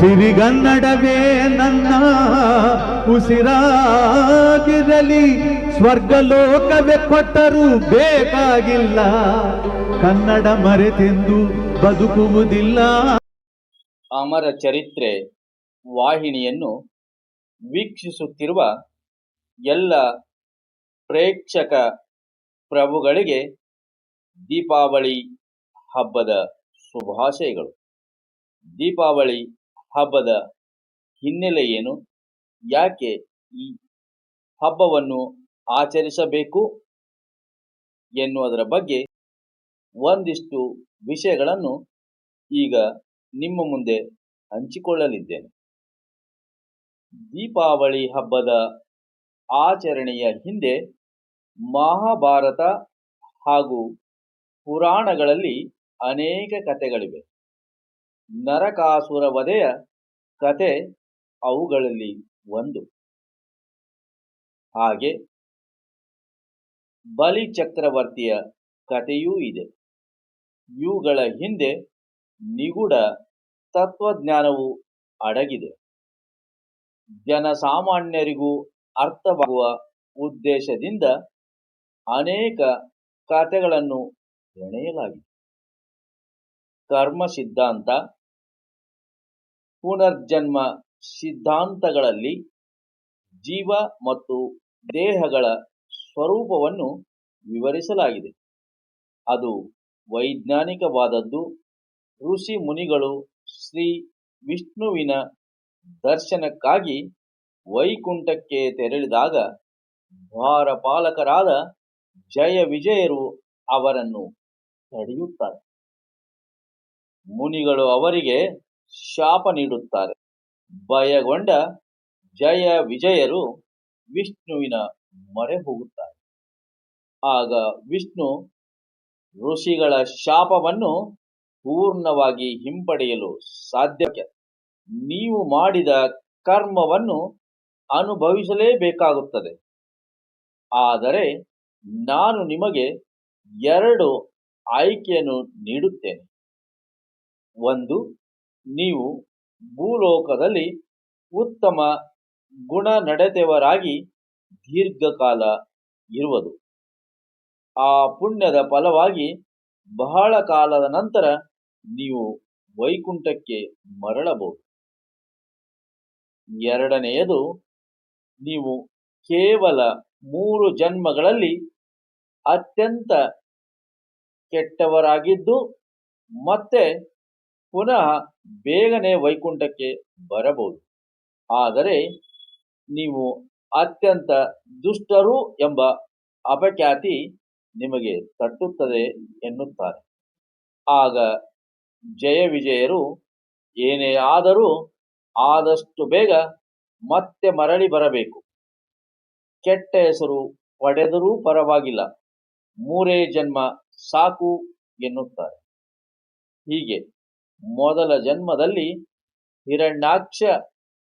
ಸಿರಿಗನ್ನಡವೇ ನನ್ನ ಉಸಿರಾಗಿರಲಿ, ಸ್ವರ್ಗಲೋಕವೇ ಕೊಟ್ಟರೂ ಬೇಕಾಗಿಲ್ಲ. ಕನ್ನಡ ಮರೆತೆಂದು ಬದುಕುವುದಿಲ್ಲ. ಅಮರ ಚರಿತ್ರೆ ವಾಹಿನಿಯನ್ನು ವೀಕ್ಷಿಸುತ್ತಿರುವ ಎಲ್ಲ ಪ್ರೇಕ್ಷಕ ಪ್ರಭುಗಳಿಗೆ ದೀಪಾವಳಿ ಹಬ್ಬದ ಶುಭಾಶಯಗಳು. ದೀಪಾವಳಿ ಹಬ್ಬದ ಹಿನ್ನೆಲೆ ಏನು? ಯಾಕೆ ಈ ಹಬ್ಬವನ್ನು ಆಚರಿಸಬೇಕು ಎನ್ನುವುದರ ಬಗ್ಗೆ ಒಂದಿಷ್ಟು ವಿಷಯಗಳನ್ನು ಈಗ ನಿಮ್ಮ ಮುಂದೆ ಹಂಚಿಕೊಳ್ಳಲಿದ್ದೇನೆ. ದೀಪಾವಳಿ ಹಬ್ಬದ ಆಚರಣೆಯ ಹಿಂದೆ ಮಹಾಭಾರತ ಹಾಗೂ ಪುರಾಣಗಳಲ್ಲಿ ಅನೇಕ ಕಥೆಗಳಿವೆ. ನರಕಾಸುರ ವಧೆಯ ಕತೆ ಅವುಗಳಲ್ಲಿ ಒಂದು. ಹಾಗೆ ಬಲಿ ಚಕ್ರವರ್ತಿಯ ಕತೆಯೂ ಇದೆ. ಇವುಗಳ ಹಿಂದೆ ನಿಗೂಢ ತತ್ವಜ್ಞಾನವು ಅಡಗಿದೆ. ಜನಸಾಮಾನ್ಯರಿಗೂ ಅರ್ಥವಾಗುವ ಉದ್ದೇಶದಿಂದ ಅನೇಕ ಕಥೆಗಳನ್ನು ಹೆಣೆಯಲಾಗಿದೆ ಕರ್ಮ ಸಿದ್ಧಾಂತ ಪುನರ್ಜನ್ಮ ಸಿದ್ಧಾಂತಗಳಲ್ಲಿ ಜೀವ ಮತ್ತು ದೇಹಗಳ ಸ್ವರೂಪವನ್ನು ವಿವರಿಸಲಾಗಿದೆ. ಅದು ವೈಜ್ಞಾನಿಕವಾದದ್ದು. ಋಷಿ ಮುನಿಗಳು ಶ್ರೀ ವಿಷ್ಣುವಿನ ದರ್ಶನಕ್ಕಾಗಿ ವೈಕುಂಠಕ್ಕೆ ತೆರಳಿದಾಗ ದ್ವಾರಪಾಲಕರಾದ ಜಯ ವಿಜಯರು ಅವರನ್ನು ತಡೆಯುತ್ತಾರೆ. ಮುನಿಗಳು ಅವರಿಗೆ ಶಾಪ ನೀಡುತ್ತಾರೆ. ಭಯಗೊಂಡ ಜಯ ವಿಜಯರು ವಿಷ್ಣುವಿನ ಮೊರೆ ಹೋಗುತ್ತಾರೆ. ಆಗ ವಿಷ್ಣು ಋಷಿಗಳ ಶಾಪವನ್ನು ಪೂರ್ಣವಾಗಿ ಹಿಂಪಡೆಯಲು ಸಾಧ್ಯ. ನೀವು ಮಾಡಿದ ಕರ್ಮವನ್ನು ಅನುಭವಿಸಲೇಬೇಕಾಗುತ್ತದೆ. ಆದರೆ ನಾನು ನಿಮಗೆ ಎರಡು ಆಯ್ಕೆಯನ್ನು ನೀಡುತ್ತೇನೆ. ಒಂದು ನೀವು ಭೂಲೋಕದಲ್ಲಿ ಉತ್ತಮ ಗುಣ ನಡೆದವರಾಗಿ ದೀರ್ಘಕಾಲ ಇರುವುದು. ಆ ಪುಣ್ಯದ ಫಲವಾಗಿ ಬಹಳ ಕಾಲದ ನಂತರ ನೀವು ವೈಕುಂಠಕ್ಕೆ ಮರಳಬಹುದು. ಎರಡನೆಯದು, ನೀವು ಕೇವಲ ಮೂರು ಜನ್ಮಗಳಲ್ಲಿ ಅತ್ಯಂತ ಕೆಟ್ಟವರಾಗಿದ್ದು ಮತ್ತೆ ಪುನಃ ಬೇಗನೆ ವೈಕುಂಠಕ್ಕೆ ಬರಬಹುದು. ಆದರೆ ನೀವು ಅತ್ಯಂತ ದುಷ್ಟರು ಎಂಬ ಅಪಖ್ಯಾತಿ ನಿಮಗೆ ತಟ್ಟುತ್ತದೆ ಎನ್ನುತ್ತಾರೆ. ಆಗ ಜಯ ವಿಜಯರು ಏನೇ ಆದರೂ ಆದಷ್ಟು ಬೇಗ ಮತ್ತೆ ಮರಳಿ ಬರಬೇಕು. ಕೆಟ್ಟ ಹೆಸರು ಪಡೆದರೂ ಪರವಾಗಿಲ್ಲ. ಮೂರೇ ಜನ್ಮ ಸಾಕು ಎನ್ನುತ್ತಾರೆ. ಹೀಗೆ ಮೊದಲ ಜನ್ಮದಲ್ಲಿ ಹಿರಣ್ಯಾಕ್ಷ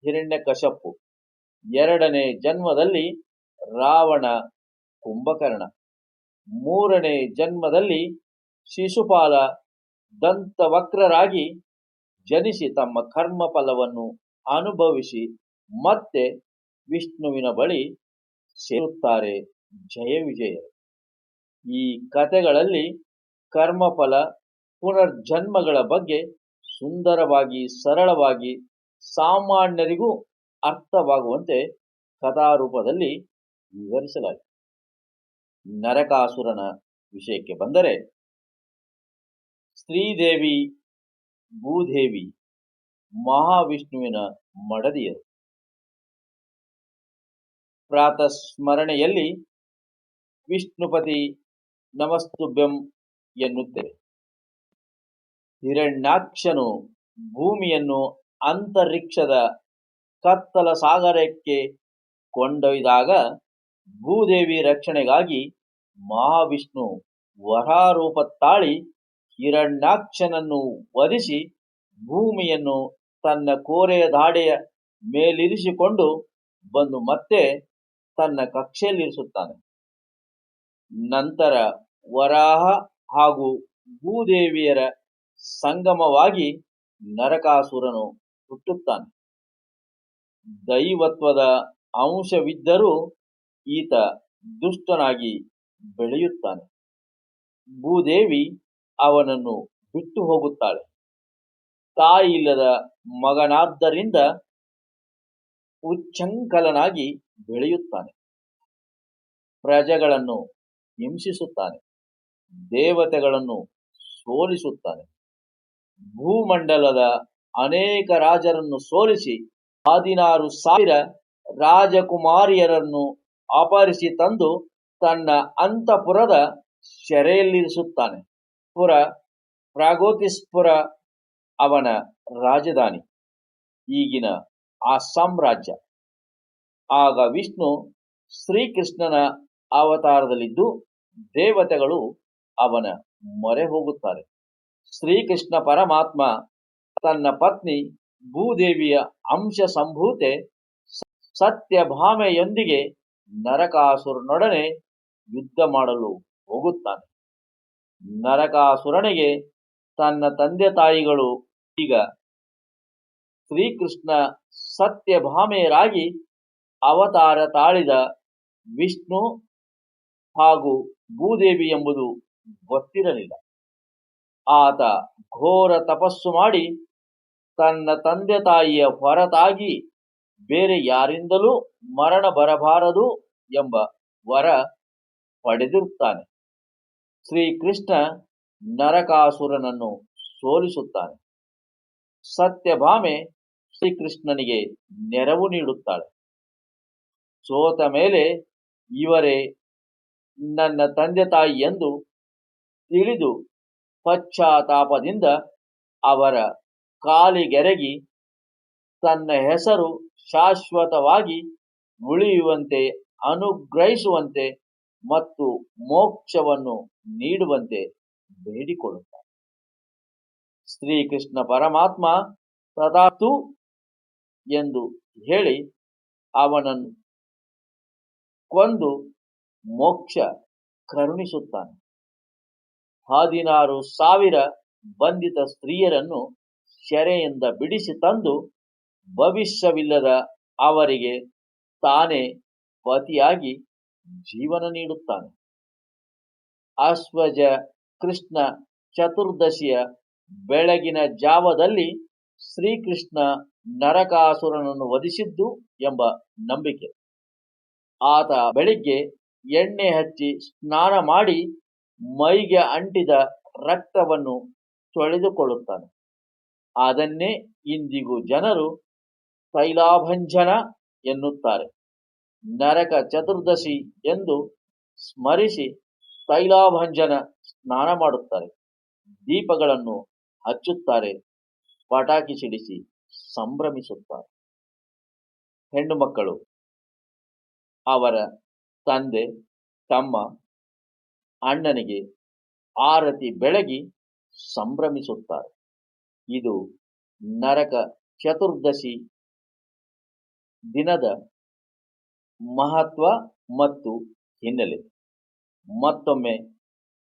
ಹಿರಣ್ಯಕಶಪ್ಪು ಎರಡನೇ ಜನ್ಮದಲ್ಲಿ ರಾವಣ ಕುಂಭಕರ್ಣ. ಮೂರನೇ ಜನ್ಮದಲ್ಲಿ ಶಿಶುಪಾಲ ದಂತವಕ್ರರಾಗಿ ಜನಿಸಿ ತಮ್ಮ ಕರ್ಮ ಫಲವನ್ನು ಅನುಭವಿಸಿ ಮತ್ತೆ ವಿಷ್ಣುವಿನ ಬಳಿ ಸೇರುತ್ತಾರೆ ಜಯ ವಿಜಯರು ಈ ಕಥೆಗಳಲ್ಲಿ ಕರ್ಮಫಲ, ಪುನರ್ಜನ್ಮಗಳ ಬಗ್ಗೆ ಸುಂದರವಾಗಿ, ಸರಳವಾಗಿ, ಸಾಮಾನ್ಯರಿಗೂ ಅರ್ಥವಾಗುವಂತೆ ಕಥಾರೂಪದಲ್ಲಿ ವಿವರಿಸಲಾಗಿದೆ. ನರಕಾಸುರನ ವಿಷಯಕ್ಕೆ ಬಂದರೆ, ಶ್ರೀದೇವಿ, ಭೂದೇವಿ, ಮಹಾವಿಷ್ಣುವಿನ ಮಡದಿಯರು. ಪ್ರಾತಃ ಸ್ಮರಣೆಯಲ್ಲಿ ವಿಷ್ಣುಪತಿ ನಮಸ್ತುಭ್ಯಂ ಎನ್ನುತ್ತೇವೆ. ಹಿರಣ್ಯಾಕ್ಷನು ಭೂಮಿಯನ್ನು ಅಂತರಿಕ್ಷದ ಕತ್ತಲ ಸಾಗರಕ್ಕೆ ಕೊಂಡೊಯ್ದಾಗ ಭೂದೇವಿ ರಕ್ಷಣೆಗಾಗಿ ಮಹಾವಿಷ್ಣು ವರಾರೂಪ ತಾಳಿ ಹಿರಣ್ಯಾಕ್ಷನನ್ನು ವಧಿಸಿ ಭೂಮಿಯನ್ನು ತನ್ನ ಕೋರೆಯ ದಾಡೆಯ ಮೇಲಿರಿಸಿಕೊಂಡು ಬಂದು ಮತ್ತೆ ತನ್ನ ಕಕ್ಷೆಯಲ್ಲಿರಿಸುತ್ತಾನೆ. ನಂತರ ವರಾಹ ಹಾಗೂ ಭೂದೇವಿಯರ ಸಂಗಮವಾಗಿ ನರಕಾಸುರನು ಹುಟ್ಟುತ್ತಾನೆ. ದೈವತ್ವದ ಅಂಶವಿದ್ದರೂ ಈತ ದುಷ್ಟನಾಗಿ ಬೆಳೆಯುತ್ತಾನೆ. ಭೂದೇವಿ ಅವನನ್ನು ಬಿಟ್ಟು ಹೋಗುತ್ತಾಳೆ. ತಾಯಿಲ್ಲದ ಮಗನಾದ್ದರಿಂದ ಉಚ್ಚಂಕಲನಾಗಿ ಬೆಳೆಯುತ್ತಾನೆ. ಪ್ರಜೆಗಳನ್ನು ಹಿಂಸಿಸುತ್ತಾನೆ. ದೇವತೆಗಳನ್ನು ಸೋಲಿಸುತ್ತಾನೆ. ಭೂಮಂಡಲದ ಅನೇಕ ರಾಜರನ್ನು ಸೋಲಿಸಿ ಹದಿನಾರು ಸಾವಿರ ರಾಜಕುಮಾರಿಯರನ್ನು ಅಪಹರಿಸಿ ತಂದು ತನ್ನ ಅಂತಃಪುರದ ಸೆರೆಯಲ್ಲಿರಿಸುತ್ತಾನೆ. ಪುರ ಪ್ರಾಗೋತಿಸ್ಪುರ ಅವನ ರಾಜಧಾನಿ. ಈಗಿನ ಆ ಸಾಮ್ರಾಜ್ಯ. ಆಗ ವಿಷ್ಣು ಶ್ರೀಕೃಷ್ಣನ ಅವತಾರದಲ್ಲಿದ್ದು ದೇವತೆಗಳು ಅವನ ಮೊರೆ ಹೋಗುತ್ತಾರೆ. ಶ್ರೀಕೃಷ್ಣ ಪರಮಾತ್ಮ, ತನ್ನ ಪತ್ನಿ ಭೂದೇವಿಯ ಅಂಶ ಸಂಭೂತೆ ಸತ್ಯಭಾಮೆಯೊಂದಿಗೆ ನರಕಾಸುರನೊಡನೆ ಯುದ್ಧ ಮಾಡಲು ಹೋಗುತ್ತಾನೆ. ನರಕಾಸುರನಿಗೆ ತನ್ನ ತಂದೆ ತಾಯಿಗಳು ಈಗ ಶ್ರೀಕೃಷ್ಣ ಸತ್ಯಭಾಮೆಯರಾಗಿ ಅವತಾರ ತಾಳಿದ ವಿಷ್ಣು ಹಾಗೂ ಭೂದೇವಿ ಎಂಬುದು ಗೊತ್ತಿರಲಿಲ್ಲ. ಆತ ಘೋರ ತಪಸ್ಸು ಮಾಡಿ ತನ್ನ ತಂದೆ ತಾಯಿಯ ಹೊರತಾಗಿ ಬೇರೆ ಯಾರಿಂದಲೂ ಮರಣ ಬರಬಾರದು ಎಂಬ ವರ ಪಡೆದಿರುತ್ತಾನೆ. ಶ್ರೀಕೃಷ್ಣ ನರಕಾಸುರನನ್ನು ಸೋಲಿಸುತ್ತಾನೆ. ಸತ್ಯಭಾಮೆ ಶ್ರೀಕೃಷ್ಣನಿಗೆ ನೆರವು ನೀಡುತ್ತಾಳೆ. ಸೋತ ಮೇಲೆ ಇವರೇ ನನ್ನ ತಂದೆ ತಾಯಿ ಎಂದು ತಿಳಿದು ಪಶ್ಚಾತ್ತಾಪದಿಂದ ಅವರ ಕಾಲಿಗೆರಗಿ ತನ್ನ ಹೆಸರು ಶಾಶ್ವತವಾಗಿ ಉಳಿಯುವಂತೆ ಅನುಗ್ರಹಿಸುವಂತೆ ಮತ್ತು ಮೋಕ್ಷವನ್ನು ನೀಡುವಂತೆ ಬೇಡಿಕೊಳ್ಳುತ್ತಾರೆ. ಶ್ರೀಕೃಷ್ಣ ಪರಮಾತ್ಮ ತದಾತು ಎಂದು ಹೇಳಿ ಅವನನ್ನು ಕೊಂದು ಮೋಕ್ಷ ಕರುಣಿಸುತ್ತಾನೆ. ಹದಿನಾರು ಸಾವಿರ ಬಂಧಿತ ಸ್ತ್ರೀಯರನ್ನು ಸೆರೆಯಿಂದ ಬಿಡಿಸಿ ತಂದು ಭವಿಷ್ಯವಿಲ್ಲದ ಅವರಿಗೆ ತಾನೇ ಪತಿಯಾಗಿ ಜೀವನ ನೀಡುತ್ತಾನೆ. ಅಶ್ವಜ ಕೃಷ್ಣ ಚತುರ್ದಶಿಯ ಬೆಳಗಿನ ಜಾವದಲ್ಲಿ ಶ್ರೀಕೃಷ್ಣ ನರಕಾಸುರನನ್ನು ವಧಿಸಿದ್ದು ಎಂಬ ನಂಬಿಕೆ. ಆತ ಬೆಳಿಗ್ಗೆ ಎಣ್ಣೆ ಹಚ್ಚಿ ಸ್ನಾನ ಮಾಡಿ ಮೈಗೆ ಅಂಟಿದ ರಕ್ತವನ್ನು ತೊಳೆದುಕೊಳ್ಳುತ್ತಾನೆ. ಅದನ್ನೇ ಇಂದಿಗೂ ಜನರು ತೈಲಾಭಂಜನ ಎನ್ನುತ್ತಾರೆ. ನರಕ ಚತುರ್ದಶಿ ಎಂದು ಸ್ಮರಿಸಿ ತೈಲಾಭಂಜನ ಸ್ನಾನ ಮಾಡುತ್ತಾರೆ. ದೀಪಗಳನ್ನು ಹಚ್ಚುತ್ತಾರೆ, ಪಟಾಕಿ ಸಿಡಿಸಿ ಸಂಭ್ರಮಿಸುತ್ತಾರೆ. ಹೆಣ್ಣು ಮಕ್ಕಳು, ಅವರ ತಂದೆ, ತಮ್ಮ ಅಣ್ಣನಿಗೆ ಆರತಿ ಬೆಳಗಿ ಸಂಭ್ರಮಿಸುತ್ತಾರೆ. ಇದು ನರಕ ಚತುರ್ದಶಿ ದಿನದ ಮಹತ್ವ ಮತ್ತು ಹಿನ್ನೆಲೆ. ಮತ್ತೊಮ್ಮೆ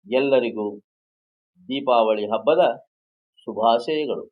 ಎಲ್ಲರಿಗೂ ದೀಪಾವಳಿ ಹಬ್ಬದ ಶುಭಾಶಯಗಳು.